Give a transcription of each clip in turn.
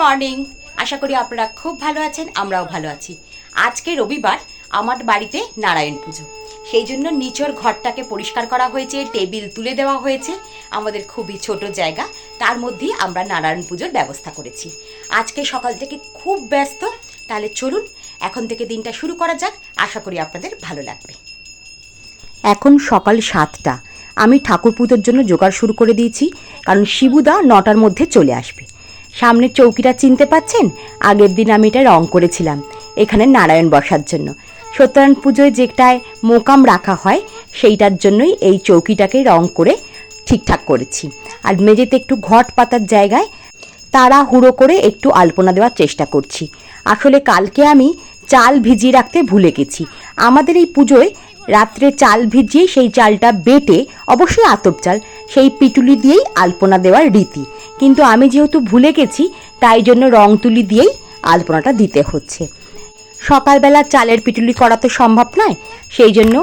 Morning আশা করি আপনারা খুব ভালো আছেন, আমরাও ভালো আছি। আজকে রবিবার, আমার বাড়িতে নারায়ণ পুজো। সেই জন্য নিচর ঘরটাকে পরিষ্কার করা হয়েছে, টেবিল তুলে দেওয়া হয়েছে, আমাদের খুবই ছোট জায়গা, তার মধ্যেই আমরা নারায়ণ পুজোর ব্যবস্থা করেছি। আজকে সকাল থেকে খুব ব্যস্ত, তাহলে চলুন, এখন থেকে দিনটা শুরু করা যাক, আশা করি আপনাদের ভালো লাগবে। এখন সকাল সাতটা, আমি ঠাকুর পুজোর জন্য জোগাড় শুরু করে দিয়েছি, কারণ শিবুদা নটার মধ্যে চলে আসবে। সামনের চৌকিটা চিনতে পাচ্ছেন? আগের দিন আমি এটা রং করেছিলাম। এখানে নারায়ণ বসার জন্য। সত্যনারায়ণ পুজোয় যেটায় মোকাম রাখা হয়, সেইটার জন্যই এই চৌকিটাকে রং করে ঠিকঠাক করেছি। আর মেঝেতে একটু ঘট পাতার জায়গায় তারা হুড়ো করে একটু আলপনা দেওয়ার চেষ্টা করছি। আসলে কালকে আমি চাল ভিজিয়ে রাখতে ভুলে গেছি। আমাদের এই পুজোয় রাত্রে চাল ভিজিয়ে সেই চালটা বেটে অবশ্যই আতপ চাল, সেই পিটুলি দিয়েই আলপনা দেওয়ার রীতি। কিন্তু আমি যেহেতু ভুলে গেছি, তাই জন্য রং তুলি দিয়েই আলপনাটা দিতে হচ্ছে। সকালবেলা চালের পিটুলি করা তো সম্ভব নয়, সেই জন্য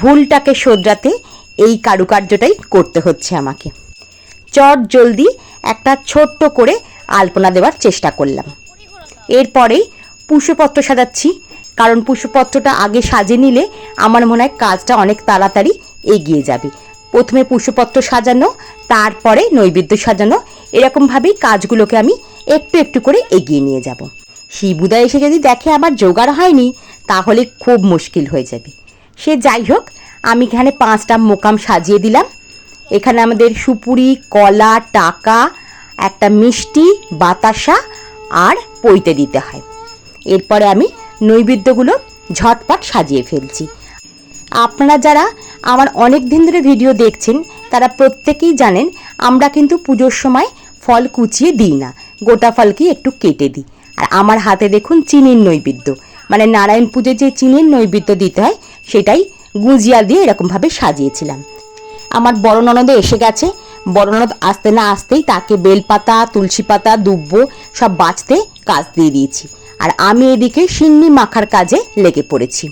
ভুলটাকে শোধরাতে এই কারুকার্যটাই করতে হচ্ছে আমাকে। চট জলদি একটা ছোট্ট করে আলপনা দেওয়ার চেষ্টা করলাম। এরপরেই পুষ্পপত্র সাজাচ্ছি, কারণ পুষ্পপত্রটা আগে সাজে নিলে আমার মনে হয় কাজটা অনেক তাড়াতাড়ি এগিয়ে যাবে। প্রথমে পুষ্পপত্র সাজানো, তারপরে নৈবেদ্য সাজানো এরকমভাবেই কাজগুলোকে আমি একটু একটু করে এগিয়ে নিয়ে যাব। শিবুদা এসে যদি দেখে আমার জোগাড় হয়নি, তাহলে খুব মুশকিল হয়ে যাবে। সে যাই হোক, আমি এখানে পাঁচটা মোকাম সাজিয়ে দিলাম। এখানে আমাদের সুপুরি, কলা, টাকা, একটা মিষ্টি, বাতাসা আর পইতে দিতে হয়। এরপরে আমি নৈবেদ্যগুলো ঝটপট সাজিয়ে ফেলছি। আপনারা যারা আমার অনেক দিন ধরে ভিডিও দেখছেন, তারা প্রত্যেকেই জানেন, আমরা কিন্তু পুজোর সময় ফল কুচিয়ে দিই না। গোটা ফলকেই একটু কেটে দিই। আর আমার হাতে দেখুন চিনির নৈবেদ্য। মানে নারায়ণ পুজোয় যে চিনির নৈবেদ্য দিতে হয়, সেটাই গুজিয়া দিয়ে এরকমভাবে সাজিয়েছিলাম। আমার বড় ননদে এসে গেছে। বড় ননদ আসতে না আসতেই তাকে বেলপাতা, তুলসী পাতা, দুব্ব সব বাঁচতে কাজ দিয়ে দিয়েছি। আর আমি এদিকে সিন্নি মাখার কাজে লেগে পড়েছি।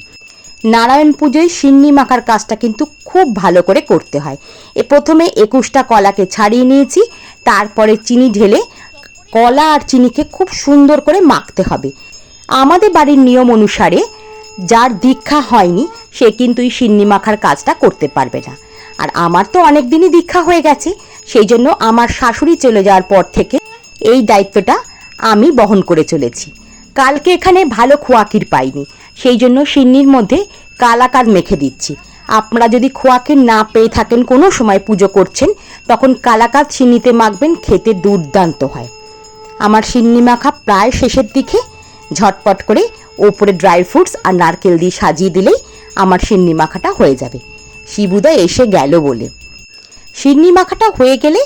নারায়ণ পুজোয় সিন্নি মাখার কাজটা কিন্তু খুব ভালো করে করতে হয়। এ প্রথমে একুশটা কলাকে ছাড়িয়ে নিয়েছি। তারপরে চিনি ঢেলে কলা আর চিনিকে খুব সুন্দর করে মাখতে হবে। আমাদের বাড়ির নিয়ম অনুসারে যার দীক্ষা হয়নি, সে কিন্তু এই সিন্নি মাখার কাজটা করতে পারবে না। আর আমার তো অনেক দিনই দীক্ষা হয়ে গেছে, সেই জন্য আমার শাশুড়ি চলে যাওয়ার পর থেকে এই দায়িত্বটা আমি বহন করে চলেছি। কালকে এখানে ভালো খোয়াকির পাইনি, সেই জন্য সিন্নির মধ্যে কালাকার মেখে দিচ্ছি। আপনারা যদি খোয়াকে না পেয়ে থাকেন কোনো সময় পুজো করছেন, তখন কালাকাদ সিন্নিতে মাখবেন খেতে দুর্দান্ত হয়। আমার সিন্নি মাখা প্রায় শেষের দিকে ঝটপট করে ওপরে ড্রাই ফ্রুটস আর নারকেল দিয়ে সাজিয়ে দিলেই আমার সিন্নি মাখাটা হয়ে যাবে। শিবুদা এসে গেল বলে। সিন্নি মাখাটা হয়ে গেলে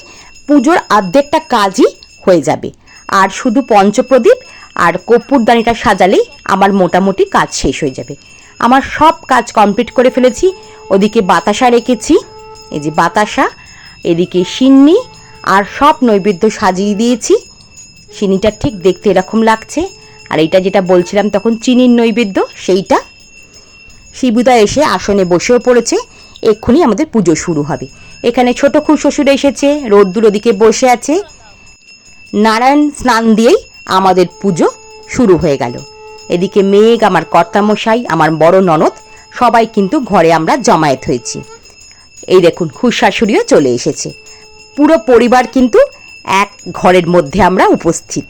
পুজোর অর্ধেকটা কাজই হয়ে যাবে। আর শুধু পঞ্চপ্রদীপ আর কর্পূরদানিটা সাজালেই আমার মোটামুটি কাজ শেষ হয়ে যাবে। আমার সব কাজ কমপ্লিট করে ফেলেছি। ওদিকে বাতাসা রেখেছি। এই যে বাতাসা, এদিকে সিন্নি আর সব নৈবেদ্য সাজিয়ে দিয়েছি। সিন্নিটা ঠিক দেখতে এরকম লাগছে। আর এইটা যেটা বলছিলাম তখন চিনির নৈবেদ্য, সেইটা। শিবুদা এসে আসনে বসেও পড়েছে। এক্ষুনি আমাদের পুজো শুরু হবে। এখানে ছোট খুব শ্বশুর এসেছে, রোদ্দুর ওদিকে বসে আছে। নারায়ণ স্নান দিয়েই আমাদের পুজো শুরু হয়ে গেল। এদিকে মেঘ, আমার কর্তামশাই, আমার বড় ননদ, সবাই কিন্তু ঘরে আমরা জমায়েত হয়েছি। এই দেখুন, খুশাশুড়িও চলে এসেছে। পুরো পরিবার কিন্তু এক ঘরের মধ্যে আমরা উপস্থিত।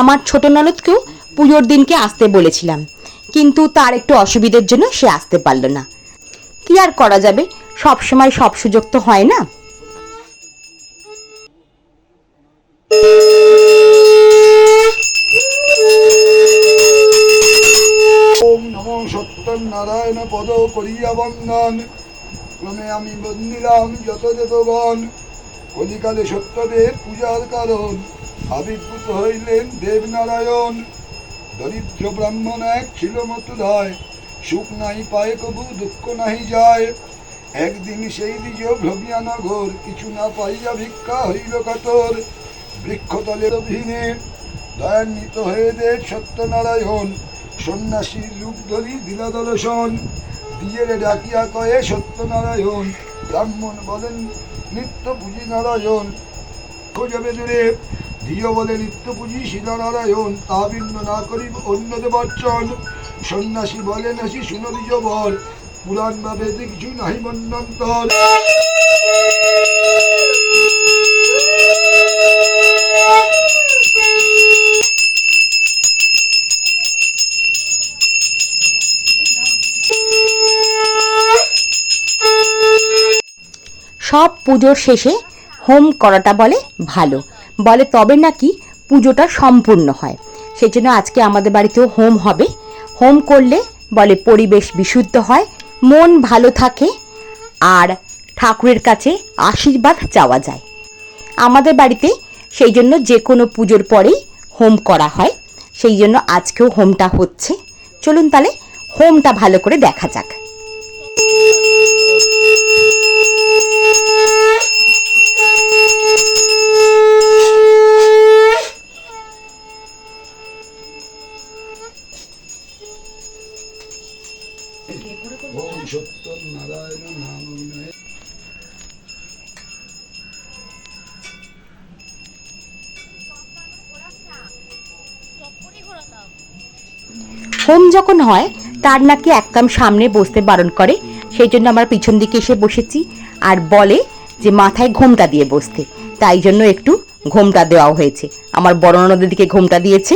আমার ছোট ননদকেও পুজোর দিনকে আসতে বলেছিলাম। কিন্তু তার একটু অসুবিধের জন্য সে আসতে পারল না। কি আর করা যাবে? সব সময় সব সুযোগ তো হয় না। সত্যনারায়ণ পদ করিয়া বন্দন ক্রমে আমি বন্দিলাম যত দেবগণ। কলিকালে সত্যদেব পূজার কারণ। আবির্ভূত হইলেন দেবনারায়ণ। দরিদ্র ব্রাহ্মণ এক ছিল মতুধায়। সুখ নাই পায় কবু দুঃখ নাহি যায়। একদিন সেই দ্বিজ ভ্রমিয়া নগর, কিছু না পাইয়া ভিক্ষা হইল কাতর বৃক্ষতলের অভিনে দয়ান্বিত হয়ে দে সত্যনারায়ণ। সন্ন্যাসীর রূপ ধরি দিলা দর্শন। ডাকিয়া কয়ে, সত্যনারায়ণ, ব্রাহ্মণ বলেন, নিত্য পুঁজি নারায়ণ। খোঁজাবে দূরে দিয় বলে নিত্য পুঁজি শিলানারায়ণ তা ভিন্ন না করি অন্য দেবর্চন সন্ন্যাসী বলেন আসি শুনবি বর পুরাণ বা বেদে কিছু নাহি মন্নন্তর। সব পুজোর শেষে হোম করাটা বলে ভালো। বলে তবে নাকি পুজোটা সম্পূর্ণ হয়। সেই জন্য আজকে আমাদের বাড়িতেও হোম হবে। হোম করলে বলে পরিবেশ বিশুদ্ধ হয়, মন ভালো থাকে, আর ঠাকুরের কাছে আশীর্বাদ চাওয়া যায়। আমাদের বাড়িতে সেই জন্য যে কোনো পুজোর পরেই হোম করা হয়। সেই জন্য আজকেও হোমটা হচ্ছে। চলুন তাহলে হোমটা ভালো করে দেখা যাক। নারায়ণ নাম হোম যখন হয়, তার নাকি একদম সামনে বসতে বারণ করে, সেই জন্য আমার পিছন দিকে এসে বসেছি আর বলে যে মাথায় ঘোমটা দিয়ে বসতে। তাই জন্য একটু ঘোমটা দেওয়া হয়েছে। আমার বড় দিকে ঘোমটা দিয়েছে।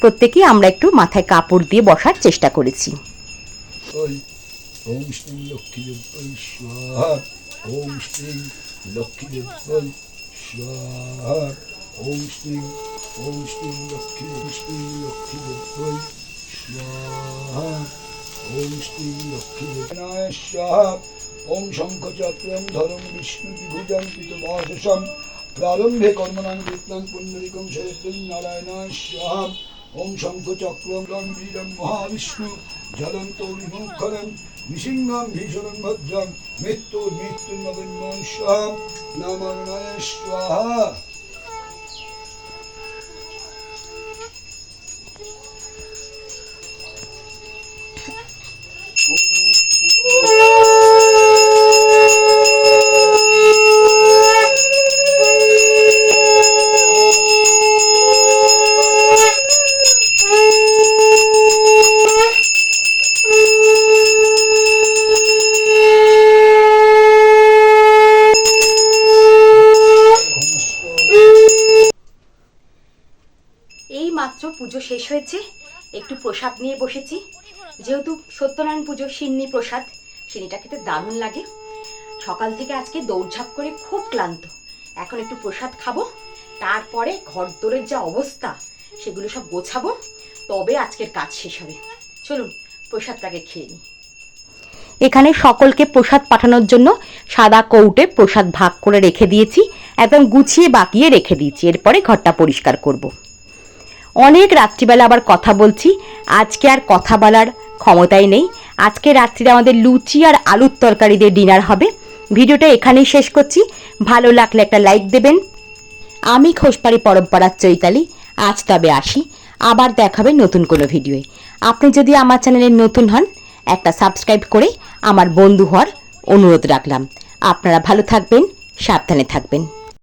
প্রত্যেকেই আমরা একটু মাথায় কাপড় দিয়ে বসার চেষ্টা করেছি। ওম শ্রী লক্ষ্মী দেবৈ স্বাহা ওম শ্রী লক্ষ্মী দেবৈ স্বাহা ওম শ্রী ওম শ্রী লক্ষ্মী শ্রী লক্ষ্মী দেবৈ স্বাহা ওম শ্রী লক্ষ্মী দেবায় স্বাহা ওম শঙ্খ চক্রম ধরম বিষ্ণু বিভুজং পিতবাসসম প্রারম্ভে কর্মণাং কীর্তন পুণ্ডরিকং সরস্বতী নারায়ণায় স্বাহা ওম শঙ্খ চক্রম গম্ভীরম মহাবিষ্ণু জ্বলন্ত বিমুখরম নৃসিংহম ভীষণং মৃত্যু মৃত্যু নবীন স্বাহা নামায় স্বাহা শেষ হয়েছে। একটু প্রসাদ নিয়ে বসেছি। যেহেতু সত্যনারায়ণ পুজো সিন্নি প্রসাদ, সিন্নিটা খেতে দারুণ লাগে। সকাল থেকে আজকে দৌড়ঝাঁপ করে খুব ক্লান্ত। এখন একটু প্রসাদ খাব, তারপরে ঘর দোরের যা অবস্থা, সেগুলো সব গোছাবো। তবে আজকের কাজ শেষ হবে। চলুন, প্রসাদটাকে খেয়ে নিই। এখানে সকলকে প্রসাদ পাঠানোর জন্য সাদা কৌটে প্রসাদ ভাগ করে রেখে দিয়েছি, একদম গুছিয়ে বাকিয়ে রেখে দিয়েছি। এরপরে ঘরটা পরিষ্কার করব। অনেক রাত্রিবেলা আবার কথা বলছি। আজকে আর কথা বলার ক্ষমতাই নেই। আজকে রাত্রিরে আমাদের লুচি আর আলুর তরকারি দিয়ে ডিনার হবে। ভিডিওটা এখানেই শেষ করছি। ভালো লাগলে একটা লাইক দেবেন। আমি খোসপাড়ি পরম্পরার চৈতালি। আজ তবে আসি। আবার দেখাবে নতুন কোনো ভিডিওয়ে। আপনি যদি আমার চ্যানেলে নতুন হন, একটা সাবস্ক্রাইব করে আমার বন্ধু হওয়ার অনুরোধ রাখলাম। আপনারা ভালো থাকবেন, সাবধানে থাকবেন।